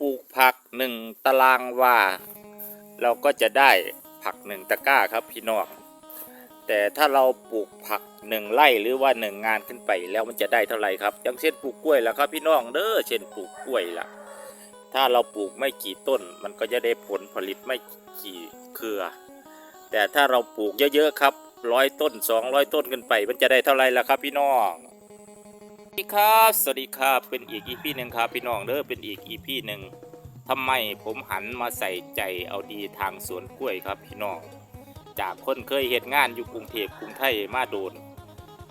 ปลูกผักหนึ่งตารางวาเราก็จะได้ผักหนึ่งตะกร้าครับพี่น้องแต่ถ้าเราปลูกผักหนึ่งไร่หรือว่าหนึ่งงานขึ้นไปแล้วมันจะได้เท่าไหร่ครับอย่างเช่นปลูกกล้วยล่ะครับพี่น้องเด้อเช่นปลูกกล้วยล่ะ ถ้าเราปลูกไม่กี่ต้น มันก็จะได้ผลผลิตไม่กี่เครือ แต่ถ้าเราปลูกเยอะๆครับร้อยต้นสองร้อยต้นขึ้นไป มันจะได้เท่าไหร่ล่ะครับพี่น้อง สวัสดีครับ สวัสดีครับ เป็นอีกอีพีหนึ่งครับ พี่น้องเด้อ เป็นอีกอีพีหนึ่งทำไมผมหันมาใส่ใจเอาดีทางสวนกล้วยครับพี่น้อง จากคนเคยเหตุงานอยู่กรุงเทพกรุงไทยมาโดน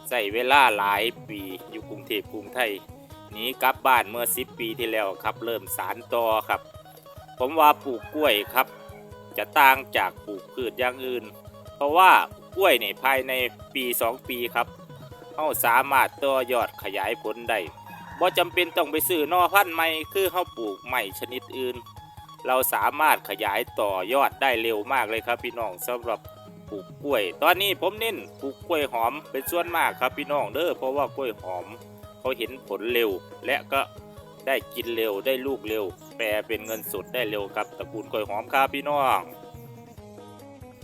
ใส่เวลาหลายปีอยู่กรุงเทพกรุงไทยหนีกลับบ้านเมื่อ10ปีที่แล้วครับ เริ่มสารต่อครับ ผมว่าปลูกกล้วยครับ จะต่างจากปลูกพืชอย่างอื่น เพราะว่ากล้วยเนี่ยภายในปี 2 ปีครับ เขาสามารถต่อยอดขยายผลได้บ่จำเป็นต้องไปซื้อนอพันธุ์ใหม่คือเขาปลูกใหม่ชนิดอื่น เราสามารถขยายต่อยอดได้เร็วมากเลยครับพี่น้องสำหรับปลูกกล้วย ตอนนี้ผมเน้นปลูกกล้วยหอมเป็นส่วนมากครับพี่น้องเด้อเพราะว่ากล้วยหอมเขาเห็นผลเร็ว และก็ได้กินเร็วได้ลูกเร็ว แปลเป็นเงินสดได้เร็วครับตระกูลกล้วยหอมครับพี่น้อง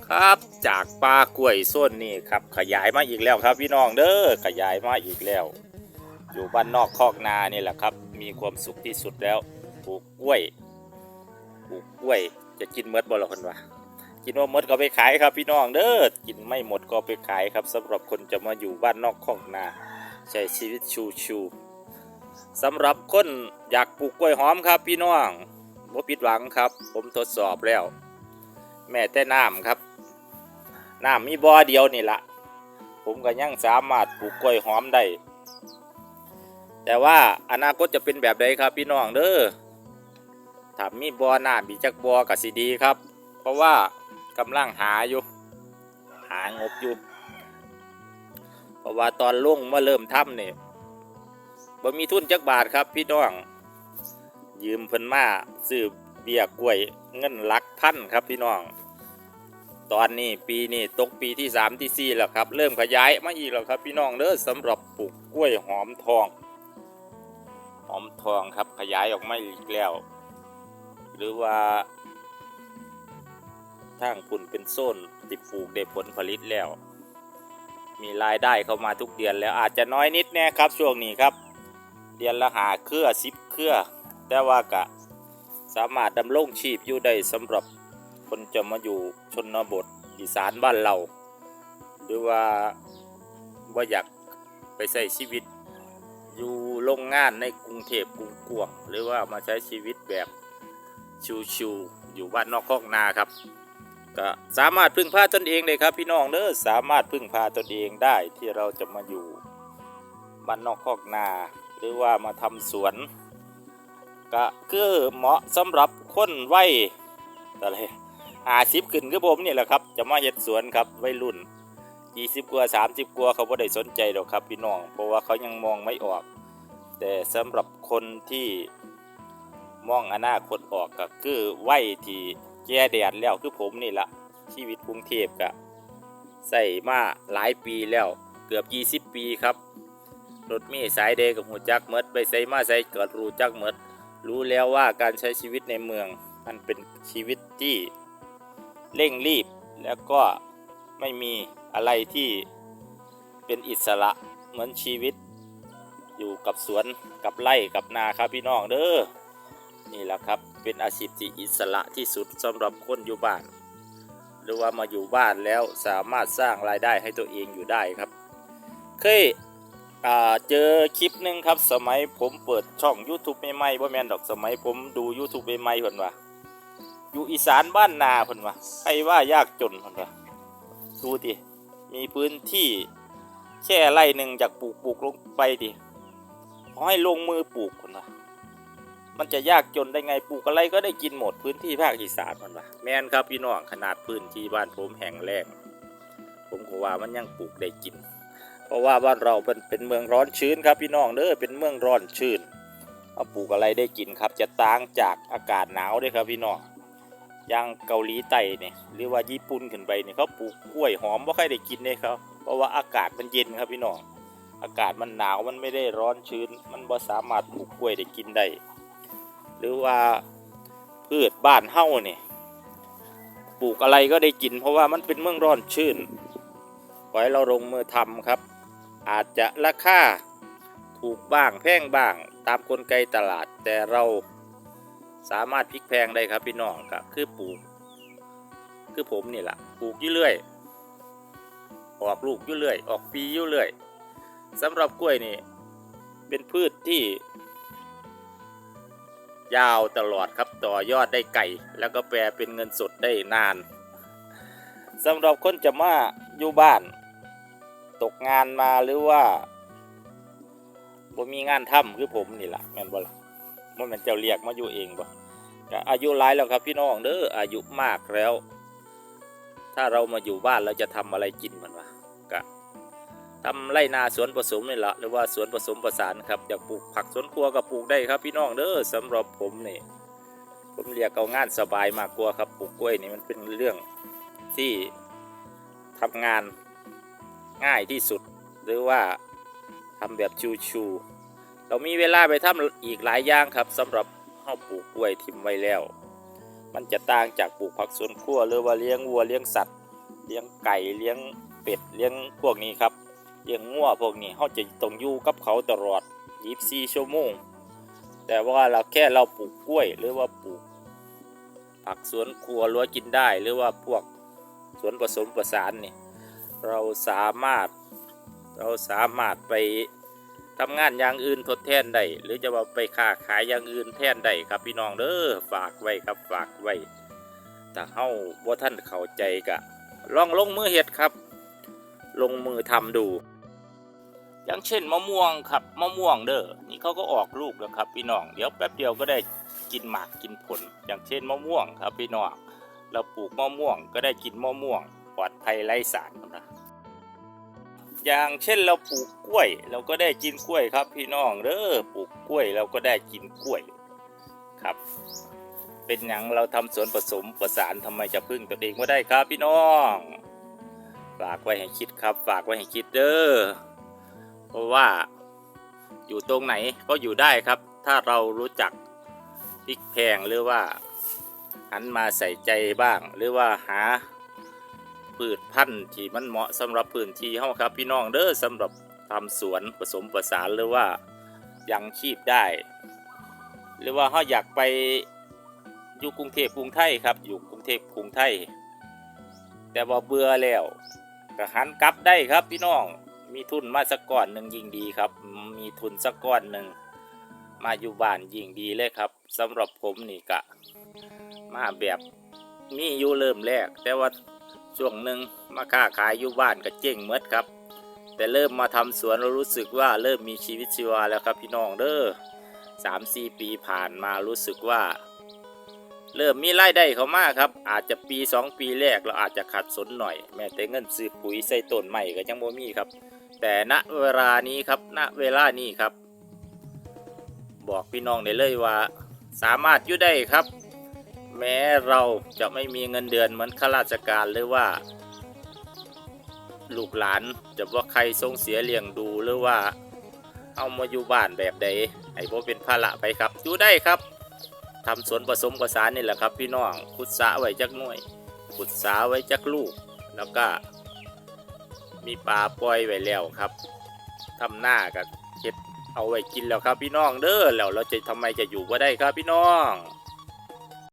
ครับ จากปลากล้วยส้นนี่ครับ ขยายมาอีกแล้วครับพี่น้องเด้อขยายมาอีกแล้ว อยู่บ้านนอกคอกนานี่แหละครับ มีความสุขที่สุดแล้วปลูกกล้วยปลูกกล้วย จะกินเมดบ่ล่ะคนวะกินว่าหมดก็ไปขายครับพี่น้องเด้อกินไม่หมดก็ไปขายครับสำหรับคนจะมาอยู่บ้านนอกคอกนา ใช้ชีวิตชูชูๆสำหรับคนอยากปลูกกล้วยหอมครับพี่น้องบ่ผิดหวังครับ ผมทดสอบแล้ว แม่แต่น้ำครับ น้ำมีบ่อเดียวนี่ละผมก็ยังสามารถปลูกกล้วยหอมได้แต่ว่าอนาคตจะเป็นแบบใดครับพี่น้องเด้อถ้ามีบ่อน้ำมีจักบ่อก็สิดีครับ เพราะว่ากำลังหาอยู่ หางบอยู่เพราะว่าตอนลงเมาเริ่มทำเนี่ยบ่มีทุนจักบาทครับพี่น้อง ยืมเพิ่นมาซื้อเบียกล้วยเงินหลักพันครับพี่น้อง ตอนนี้ปีนี้ตกปีที่ 3 ที่ 4 แล้วครับ เริ่มขยายมาอีกแล้วครับพี่น้องเด้อสำหรับปลูกกล้วยหอมทอง หอมทองครับขยายออกมาอีกแล้ว หรือว่าทางคุณเป็นโซนติดปลูกได้ผลผลิตแล้ว มีรายได้เข้ามาทุกเดือนแล้วอาจจะน้อยนิดแน่ครับช่วงนี้ครับ เดือนละหาเครือสิบเครือ แต่ว่ากะสามารถดำรงชีพอยู่ได้สำหรับคนจะมาอยู่ นบทอีสานบ้านเรา หรือว่าว่าอยากไปใช้ชีวิต อยู่โรงงานในกรุงเทพกรุงกวง หรือว่ามาใช้ชีวิตแบบชิวๆอยู่บ้านนอกคอกนาครับก็สามารถพึ่งพาตนเองเลยครับ พี่น้องเด้อสามารถพึ่งพาตนเองได้ที่เราจะมาอยู่บ้านนอกคอกนา หรือว่ามาทำสวนก็คือเหมาะสำหรับคนวัยอะไร หาสิบขึ้นคือผมนี่แหละครับ จะมาเฮ็ดสวนครับวัยรุ่นยี่สิบกว่าสามสิบกว่าเขาไม่ได้สนใจหรอกครับพี่น้อง เพราะว่าเขายังมองไม่ออก แต่สำหรับคนที่มองอนาคตออกก็คือวัยที่แก่แดดแล้วคือผมนี่ละชีวิตกรุงเทพกะใส่มาหลายปีแล้วเกือบ 20 ปีครับรถมีสายเดกับหูจักเมดไปใส่มาใส่เกิดรู้จักเมดรู้แล้วว่าการใช้ชีวิตในเมือง มันเป็นชีวิตที่ เร่งรีบแล้วก็ไม่มีอะไรที่เป็นอิสระเหมือนชีวิต อยู่กับสวนกับไร่กับนาครับพี่น้องเด้อนี่แหละครับเป็นอาชีพที่อิสระที่สุดสำหรับคนอยู่บ้าน หรือว่ามาอยู่บ้านแล้วสามารถสร้างรายได้ให้ตัวเองอยู่ได้ครับ เคยเจอคลิปหนึ่งครับสมัยผมเปิดช่อง YouTube ใหม่ๆว่าแมนดอกสมัยผมดู YouTube ใหม่ๆเพิ่นว่า อยู่อีสานบ้านนาเพิ่นว่าใครว่ายากจนเพิ่นว่าดูดิมีพื้นที่แค่ไร่หนึ่งจากปลูกปลูกลงไปดิขอให้ลงมือปลูกเพิ่นว่ามันจะยากจนได้ไงปลูกอะไรก็ได้กินหมดพื้นที่ภาคอีสานพนว่าแม่นครับพี่น้องขนาดพื้นที่บ้านผมแห่งแรก ผมก็ว่ามันยังปลูกได้กิน เพราะว่าบ้านเราเป็นเป็นเมืองร้อนชื้นครับพี่น้องเด้อเป็นเมืองร้อนชื้นเอาปลูกอะไรได้กินครับจะต่างจากอากาศหนาวด้วยครับพี่น้อง อย่างเกาหลีใต้เนี่ยหรือว่าญี่ปุ่นขึ้นไปเนี่ยเขาปลูกกล้วยหอมว่าใครได้กินเนี่ยครับเพราะว่าอากาศมันเย็นครับพี่น้องอากาศมันหนาวมันไม่ได้ร้อนชื้น มันบ่สามารถปลูกกล้วยได้กินได้หรือว่าพืชบ้านเฮ้าเนี่ยปลูกอะไรก็ได้กิน เพราะว่ามันเป็นเมืองร้อนชื้นขอให้เราลงมือทำครับ อาจจะราคาถูกบ้างแพงบ้างตามกลไกตลาดแต่เรา สามารถพลิกแพงได้ครับพี่น้องก็คือปลูก คือผมนี่แหละปลูกอยู่เรื่อยออกลูกอยู่เรื่อยออกปีอยู่เรื่อยสำหรับกล้วยนี่เป็นพืชที่ ยาวตลอดครับต่อยอดได้ไก่ แล้วก็แปลเป็นเงินสดได้นานสำหรับคนจะมาอยู่บ้าน ตกงานมาหรือว่าบ่มีงานทำคือผมนี่แหละแม่นบ่ล่ะ มันมันเจ้าเรียกมาอยู่เองบ่ก็อายุหลายแล้วครับพี่น้องเด้ออายุมากแล้ว ถ้าเรามาอยู่บ้านเราจะทำอะไรกินมันวะก็ทำไรนาสวนผสมนี่แหละหรือว่าสวนผสมผสานครับอยากปลูกผักสวนครัวก็ปลูกได้ครับ พี่น้องเด้อสำหรับผมนี่ผมเรียกเอางานสบายมากกว่าครับปลูกกล้วยนี่มันเป็นเรื่องที่ทำงานง่ายที่สุด หรือว่าทำแบบชูๆ เรามีเวลาไปทำอีกหลายอย่างครับสำหรับเฮาปลูกกล้วยทิมไว้แล้ว มันจะต่างจากปลูกผักสวนครัวหรือว่าเลี้ยงวัวเลี้ยงสัตว์ เลี้ยงไก่เลี้ยงเป็ดเลี้ยงพวกนี้ครับเลี้ยงงัวพวกนี้เขาจะต้องอยู่กับเขาตลอด 24 ชั่วโมง แต่ว่าเราแค่เราปลูกกล้วยหรือว่าปลูก ผักสวนครัวรั้วกินได้ หรือว่าพวกสวนผสมผสานนี่เราสามารถเราสามารถไป ทำงานอย่างอื่นทดแทนได้หรือจะว่าไปค้าขายอย่างอื่นแทนได้ครับพี่น้องเด้อฝากไว้ครับฝากไว้ถ้าเฮาบ่ท่านเข้าใจกะลองลงมือเฮ็ดครับ ลงมือทำดู อย่างเช่นมะม่วงครับมะม่วงเด้อนี่เขาก็ออกลูกแล้วครับ พี่น้องเดี๋ยวแป๊บเดียวก็ได้กินหมากกินผล อย่างเช่นมะม่วงครับพี่น้องเราปลูกมะม่วงก็ได้กินมะม่วง ปลอดภัยไร้สารนะ อย่างเช่นเราปลูกกล้วย เราก็ได้กินกล้วยครับ พี่น้องเด้อปลูกกล้วยเราก็ได้กินกล้วยครับ เป็นอย่างเราทำสวนผสมประสานทำไมจะพึ่งตัวเองไม่ได้ครับ พี่น้องฝากไว้ให้คิดครับ ฝากไว้ให้คิดเด้อเพราะว่าอยู่ตรงไหนก็อยู่ได้ครับ ถ้าเรารู้จักพลิกแพงหรือว่าหันมาใส่ใจบ้าง หรือว่าหา พืชพันธุ์ที่มันเหมาะสำหรับพื้นที่เฮาครับพี่น้องเด้อสำหรับทำสวนผสมผสานหรือว่ายังชีพได้ หรือว่าเฮาอยากไปอยู่กรุงเทพกรุงไทยครับ อยู่กรุงเทพกรุงไทย แต่ว่าเบื่อแล้วก็หันกลับได้ครับพี่น้องมีทุนมาสักก้อนหนึ่งยิ่งดีครับ มีทุนสักก้อนหนึ่งมาอยู่บ้านยิ่งดีเลยครับสำหรับผมนี่กะมาแบบมีอยู่เริ่มแรก แต่ว่า ช่วงหนึ่งมาค้าขายอยู่บ้านก็เจ๊งเมดครับ แต่เริ่มมาทำสวนเรารู้สึกว่าเริ่มมีชีวิตชีวาแล้วครับพี่น้องเด้อสามสี่ปีผ่านมารู้สึกว่า เริ่มมีรายได้เขามากครับ อาจจะปี 2 ปีแรกเราอาจจะขัดสนหน่อย แม้แต่เงินซื้อปุ๋ยใส่ต้นใหม่ก็ยังบ่มีครับ แต่ณเวลานี้ครับณเวลานี้ครับ บอกพี่น้องได้เลยว่า สามารถอยู่ได้ครับ แม้เราจะไม่มีเงินเดือนเหมือนข้าราชการหรือว่า ลูกหลานจะว่าใครทรงเสียเลี้ยงดูหรือว่า เอามาอยู่บ้านแบบใดให้บ่เป็นภาระไปครับอยู่ได้ครับทำสวนผสมผสานนี่แหละครับ พี่น้องขุดสระไว้จักหน่วยขุดสาไว้จักลูก แล้วก็ มีปลาปล่อยไว้แล้วครับทำหน้ากับเฮ็ดเอาไว้กินแล้วครับพี่น้องเด้อแล้วเราจะทำไมจะอยู่ก็ได้ครับพี่น้อง